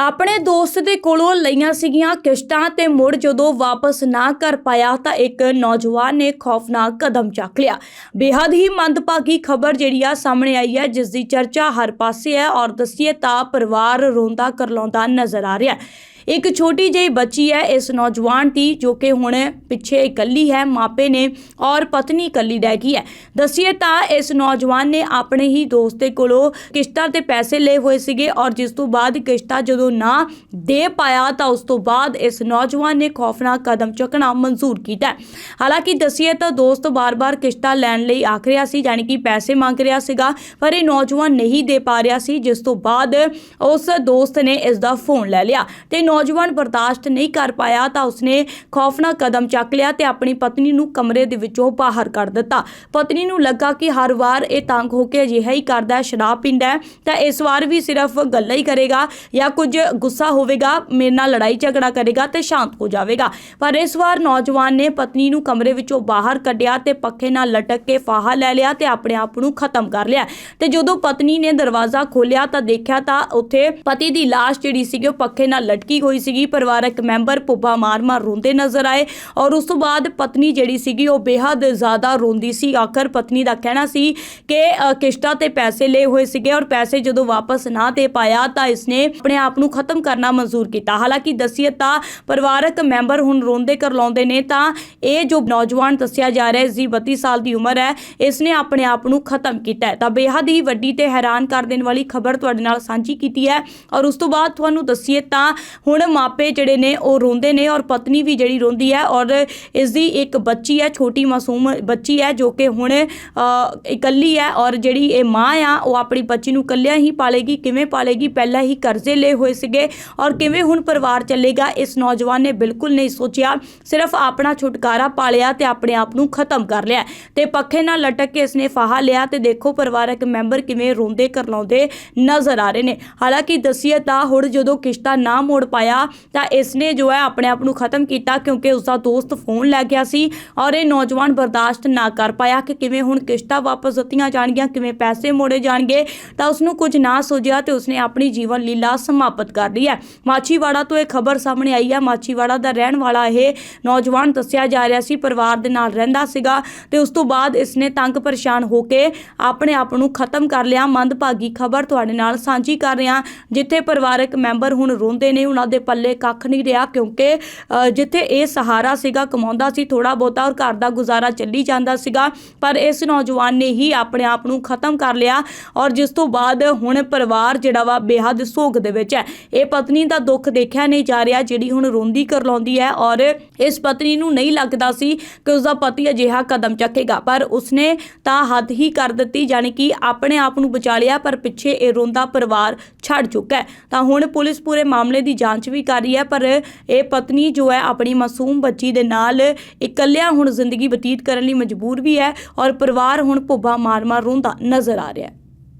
ਆਪਣੇ ਦੋਸਤ ਦੇ ਕੋਲੋਂ ਲਈਆਂ ਸੀਗੀਆਂ ਕਿਸ਼ਤਾਂ ਤੇ ਮੁੜ ਜਦੋਂ ਵਾਪਸ ਨਾ ਕਰ ਪਾਇਆ ਤਾਂ ਇੱਕ ਨੌਜਵਾਨ ਨੇ ਖੌਫਨਾਕ ਕਦਮ ਚੱਕ ਲਿਆ। ਬੇहद ਹੀ ਮੰਦਭਾਗੀ ਖਬਰ ਜਿਹੜੀ ਆ ਸਾਹਮਣੇ ਆਈ ਹੈ ਜਿਸ ਦੀ ਚਰਚਾ ਹਰ ਪਾਸੇ ਹੈ ਔਰ ਦਸੀਏ ਤਾਂ ਪਰਿਵਾਰ ਰੋਂਦਾ ਕਰਲਾਉਂਦਾ ਨਜ਼ਰ ਆ ਰਿਹਾ ਹੈ। ਇੱਕ ਛੋਟੀ ਜਿਹੀ ਬੱਚੀ ਹੈ, ਇਸ ਨੌਜਵਾਨ ਦੀ, ਜੋ ਕਿ ਹੁਣ ਪਿੱਛੇ ਇਕੱਲੀ ਹੈ, ਮਾਪੇ ਨੇ ਔਰ ਪਤਨੀ ਇਕੱਲੀ ਰਹਿ ਗਈ ਹੈ। ਦਸੀਏ ਤਾਂ ਇਸ ਨੌਜਵਾਨ ਨੇ ਆਪਣੇ ਹੀ ਦੋਸਤ ਦੇ ਕੋਲੋਂ ਕਿਸ਼ਤਾਂ ਤੇ ਪੈਸੇ ਲਏ ਹੋਏ ਸੀਗੇ ਔਰ ਜਿਸ ਤੋਂ ਬਾਅਦ ਕਿਸ਼ਤਾ ਜਦੋਂ ਨਾ ਦੇ ਪਾਇਆ ਤਾਂ ਉਸ ਤੋਂ ਬਾਅਦ ਇਸ ਨੌਜਵਾਨ ਨੇ ਖੌਫਨਾਕ ਕਦਮ ਚੁੱਕਣਾ ਮਨਜ਼ੂਰ ਕੀਤਾ ਹਾਲਾਂਕਿ ਦਸੀਏ ਤਾਂ ਦੋਸਤ ਬਾਰ-ਬਾਰ ਕਿਸ਼ਤਾ ਲੈਣ ਲਈ ਆਖ ਰਿਹਾ ਸੀ, ਯਾਨੀ ਕਿ ਪੈਸੇ ਮੰਗ ਰਿਹਾ ਸੀਗਾ, ਪਰ ਇਹ ਨੌਜਵਾਨ ਨਹੀਂ ਦੇ ਪਾ ਰਿਹਾ ਸੀ, ਜਿਸ ਤੋਂ ਬਾਅਦ ਉਸ ਦੋਸਤ ਨੇ ਇਸ ਦਾ ਫੋਨ ਲੈ ਲਿਆ ਤੇ ਨੌਜਵਾਨ ਬਰਦਾਸ਼ਤ ਨਹੀਂ ਕਰ ਪਾਇਆ ਤਾਂ ਉਸਨੇ ਖੌਫਨਾਕ ਕਦਮ ਚੱਕ ਲਿਆ ਤੇ ਆਪਣੀ ਪਤਨੀ ਨੂੰ ਕਮਰੇ ਦੇ ਵਿੱਚੋਂ ਬਾਹਰ ਕੱਢ ਦਿੱਤਾ। ਪਤਨੀ ਨੂੰ ਲੱਗਾ ਕਿ ਹਰ ਵਾਰ ਇਹ ਤੰਗ ਹੋ ਕੇ ਅਜਿਹਾ ਹੀ ਕਰਦਾ ਹੈ, ਸ਼ਰਾਬ ਪੀਂਦਾ ਹੈ, ਤਾਂ ਇਸ ਵਾਰ ਵੀ ਸਿਰਫ ਗੱਲਾਂ ਹੀ ਕਰੇਗਾ ਜਾਂ ਕੁਝ ਗੁੱਸਾ ਹੋਵੇਗਾ, ਮੇਰੇ ਨਾਲ ਲੜਾਈ ਝਗੜਾ ਕਰੇਗਾ ਤੇ ਸ਼ਾਂਤ ਹੋ ਜਾਵੇਗਾ। ਪਰ ਇਸ ਵਾਰ ਨੌਜਵਾਨ ਨੇ ਪਤਨੀ ਨੂੰ ਕਮਰੇ ਵਿੱਚੋਂ ਬਾਹਰ ਕੱਢਿਆ ਤੇ ਪੱਖੇ ਨਾਲ ਲਟਕ ਕੇ ਫਾਹਾ ਲੈ ਲਿਆ ਤੇ ਆਪਣੇ ਆਪ ਨੂੰ ਖਤਮ ਕਰ ਲਿਆ। ਤੇ ਜਦੋਂ ਪਤਨੀ ਨੇ ਦਰਵਾਜ਼ਾ ਖੋਲ੍ਹਿਆ ਤਾਂ ਦੇਖਿਆ ਤਾਂ ਉੱਥੇ ਪਤੀ ਦੀ ਲਾਸ਼ ਜਿਹੜੀ ਸੀਗੀ ਉਹ ਪੱਖੇ ਨਾਲ ਲਟਕੀ ਹੋਈ ਸੀਗੀ। ਪਰਿਵਾਰਕ ਮੈਂਬਰ ਪੁੱਬਾ ਮਾਰ-ਮਾਰ ਰੋਂਦੇ ਨਜ਼ਰ ਆਏ ਔਰ ਉਸ ਤੋਂ ਬਾਅਦ ਪਤਨੀ ਜਿਹੜੀ ਸੀਗੀ ਉਹ ਬੇਹੱਦ ਜ਼ਿਆਦਾ ਰੋਂਦੀ ਸੀ। ਆਖਰ ਪਤਨੀ ਦਾ ਕਹਿਣਾ ਸੀ ਕਿ ਅ, ਤੇ ਪੈਸੇ ਲਏ ਹੋਏ ਸੀਗੇ ਔਰ ਪੈਸੇ ਜਦੋਂ ਵਾਪਸ ਨਾ ਦੇ ਪਾਇਆ ਤਾਂ ਇਸਨੇ ਆਪਣੇ ਆਪ ਨੂੰ ਖਤਮ ਕਰਨਾ ਮਨਜ਼ੂਰ ਕੀਤਾ। ਹਾਲਾਂਕਿ ਦਸੀਏ ਤਾਂ ਪਰਿਵਾਰਕ ਮੈਂਬਰ ਹੁਣ ਰੋਂਦੇ ਕਰ ਲਾਉਂਦੇ ਨੇ ਤਾਂ ਇਹ ਜੋ ਨੌਜਵਾਨ ਦੱਸਿਆ ਜਾ ਰਿਹਾ ਹੈ ਇਸ 32 ਸਾਲ ਦੀ ਉਮਰ ਹੈ ਇਸਨੇ ਆਪਣੇ ਆਪ ਨੂੰ ਖਤਮ ਕੀਤਾ ਤਾਂ ਬੇਹੱਦ ਹੀ ਵੱਡੀ ਤੇ ਹੈਰਾਨ ਕਰ ਦੇਣ ਵਾਲੀ ਖਬਰ ਤੁਹਾਡੇ ਨਾਲ ਸਾਂਝੀ ਕੀਤੀ ਹੈ ਔਰ ਉਸ ਤੋਂ ਬਾਅਦ ਤੁਹਾਨੂੰ ਦੱਸੀਏ ਤਾਂ ਹੁਣ ਮਾਪੇ ਜਿਹੜੇ ਨੇ ਉਹ ਰੋਂਦੇ ਨੇ ਔਰ ਪਤਨੀ ਵੀ ਜਿਹੜੀ ਰੋਂਦੀ ਹੈ ਔਰ ਇਸ ਦੀ ਇੱਕ ਬੱਚੀ ਹੈ, ਛੋਟੀ ਮਾਸੂਮ ਬੱਚੀ ਹੈ ਜੋ ਕਿ ਹੁਣ ਇਕੱਲੀ ਹੈ ਔਰ ਜਿਹੜੀ ਇਹ ਮਾਂ ਆ, ਉਹ ਆਪਣੀ ਬੱਚੀ ਨੂੰ ਇਕੱਲਿਆਂ ਹੀ ਪਾਲੇਗੀ। ਕਿਵੇਂ ਪਾਲੇਗੀ? ਪਹਿਲਾਂ ਹੀ ਕਰਜ਼ੇ ਲਏ ਹੋਏ ਸੀਗੇ ਔਰ ਕਿਵੇਂ ਹੁਣ ਪਰਿਵਾਰ ਚੱਲੇਗਾ? ਇਸ ਨੌਜਵਾਨ ਨੇ ਬਿਲਕੁਲ ਨਹੀਂ ਸੋਚਿਆ। ਸਿਰਫ ਆਪਣਾ ਛੁਟਕਾਰਾ ਪਾਲਿਆ ਤੇ ਆਪਣੇ ਆਪ ਨੂੰ ਖਤਮ ਕਰ ਲਿਆ। ਤੇ ਪੱਖੇ ਨਾਲ ਲਟਕ ਕੇ ਇਸਨੇ ਫਾਹਾ ਲਿਆ ਤੇ ਦੇਖੋ ਪਰਿਵਾਰਕ ਮੈਂਬਰ ਕਿਵੇਂ ਰੋਂਦੇ, ਕਰਲਾਉਂਦੇ ਨਜ਼ਰ ਆ ਰਹੇ ਨੇ। ਹਾਲਾਂਕਿ ਦਸੀਏ ਤਾਂ ਹੁਣ ਜਦੋਂ ਕਿਸ਼ਤਾ ਨਾ ਮੋੜ ਪਾਇਆ ਤਾਂ ਇਸਨੇ ਜੋ ਹੈ ਆਪਣੇ ਆਪ ਨੂੰ ਖਤਮ ਕੀਤਾ ਕਿਉਂਕਿ ਉਸਦਾ ਦੋਸਤ ਫੋਨ ਲੈ ਗਿਆ ਸੀ ਔਰ ਇਹ ਨੌਜਵਾਨ ਬਰਦਾਸ਼ਤ ਨਾ ਕਰ ਪਾਇਆ ਕਿ ਕਿਵੇਂ ਹੁਣ ਕਿਸ਼ਤਾਂ ਵਾਪਸ ਦਿੱਤੀਆਂ ਜਾਣਗੀਆਂ, ਕਿਵੇਂ ਪੈਸੇ ਮੋੜੇ ਜਾਣਗੇ, ਤਾਂ ਉਸਨੂੰ ਕੁਝ ਨਾ ਸੋਚਿਆ ਤੇ ਉਸਨੇ ਆਪਣੀ ਜੀਵਨ ਲੀਲਾ ਸਮਾਪਤ ਕਰ ਲਈ ਹੈ। ਮਾਚੀਵਾੜਾ ਤੋਂ ਇਹ ਖਬਰ ਸਾਹਮਣੇ ਆਈ ਹੈ। ਮਾਚੀਵਾੜਾ ਦਾ ਰਹਿਣ ਵਾਲਾ ਇਹ ਨੌਜਵਾਨ ਦੱਸਿਆ ਜਾ ਰਿਹਾ ਸੀ, ਪਰਿਵਾਰ ਦੇ ਨਾਲ ਰਹਿੰਦਾ ਸੀਗਾ ਤੇ ਉਸ ਤੋਂ ਬਾਅਦ ਇਸਨੇ ਤੰਗ ਪਰੇਸ਼ਾਨ ਹੋ ਕੇ ਆਪਣੇ ਆਪ ਨੂੰ ਖਤਮ ਕਰ ਲਿਆ। ਮੰਦਭਾਗੀ ਖਬਰ ਤੁਹਾਡੇ ਨਾਲ ਸਾਂਝੀ ਕਰ ਰਿਹਾ, ਜਿੱਥੇ ਪਰਿਵਾਰਕ ਮੈਂਬਰ ਹੁਣ ਰੋਂਦੇ ਨੇ, ਉਹਨਾਂ ਦੇ ਪੱਲੇ ਕੱਖ ਨਹੀਂ ਰਿਹਾ ਕਿਉਂਕਿ ਜਿੱਥੇ ਇਹ ਸਹਾਰਾ ਸੀਗਾ ਕਮਾਉਂਦਾ ਸੀ ਥੋੜਾ ਬਹੁਤਾ ਔਰ ਘਰ ਦਾ ਗੁਜ਼ਾਰਾ ਚੱਲੀ ਜਾਂਦਾ ਸੀਗਾ, ਪਰ ਇਸ ਨੌਜਵਾਨ ਨੇ ਹੀ ਆਪਣੇ ਆਪ ਨੂੰ ਖਤਮ ਕਰ ਲਿਆ ਔਰ ਜਿਸ ਤੋਂ ਬਾਅਦ ਹੁਣ ਪਰਿਵਾਰ ਜਿਹੜਾ ਵਾ ਬੇਹੱਦ ਸੋਗ ਦੇ ਵਿੱਚ ਹੈ। ਇਹ ਪਤਨੀ ਦਾ ਦੁੱਖ ਦੇਖਿਆ ਨਹੀਂ ਜਾ ਰਿਹਾ, ਜਿਹੜੀ ਹੁਣ ਰੋਂਦੀ ਕਰਲਾਉਂਦੀ ਹੈ ਔਰ ਇਸ ਪਤਨੀ ਨੂੰ ਨਹੀਂ ਲੱਗਦਾ ਸੀ ਕਿ ਉਸਦਾ ਪਤੀ ਅਜਿਹਾ ਕਦਮ ਚੱਕੇਗਾ, ਪਰ ਉਸਨੇ ਤਾਂ ਹੱਦ ਹੀ ਕਰ ਦਿੱਤੀ ਯਾਨੀ ਕਿ ਆਪਣੇ ਆਪ ਨੂੰ ਬਚਾ ਲਿਆ, ਪਰ ਪਿੱਛੇ ਇਹ ਰੋਂਦਾ ਪਰਿਵਾਰ ਛੱਡ ਚੁੱਕਾ ਹੈ। ਤਾਂ ਹੁਣ ਪੁਲਿਸ ਪੂਰੇ ਮਾਮਲੇ ਦੀ ਜਾਂਚ ਜਾਂਚ ਵੀ ਕਰ ਰਹੀ ਹੈ, ਪਰ ਇਹ ਪਤਨੀ ਜੋ ਹੈ ਆਪਣੀ ਮਾਸੂਮ ਬੱਚੀ ਦੇ ਨਾਲ ਇਕੱਲਿਆਂ ਹੁਣ ਜ਼ਿੰਦਗੀ ਬਤੀਤ ਕਰਨ ਲਈ ਮਜਬੂਰ ਵੀ ਹੈ ਔਰ ਪਰਿਵਾਰ ਹੁਣ ਭੁੱਬਾ ਮਾਰ-ਮਾਰ ਰੋਂਦਾ ਨਜ਼ਰ ਆ ਰਿਹਾ ਹੈ।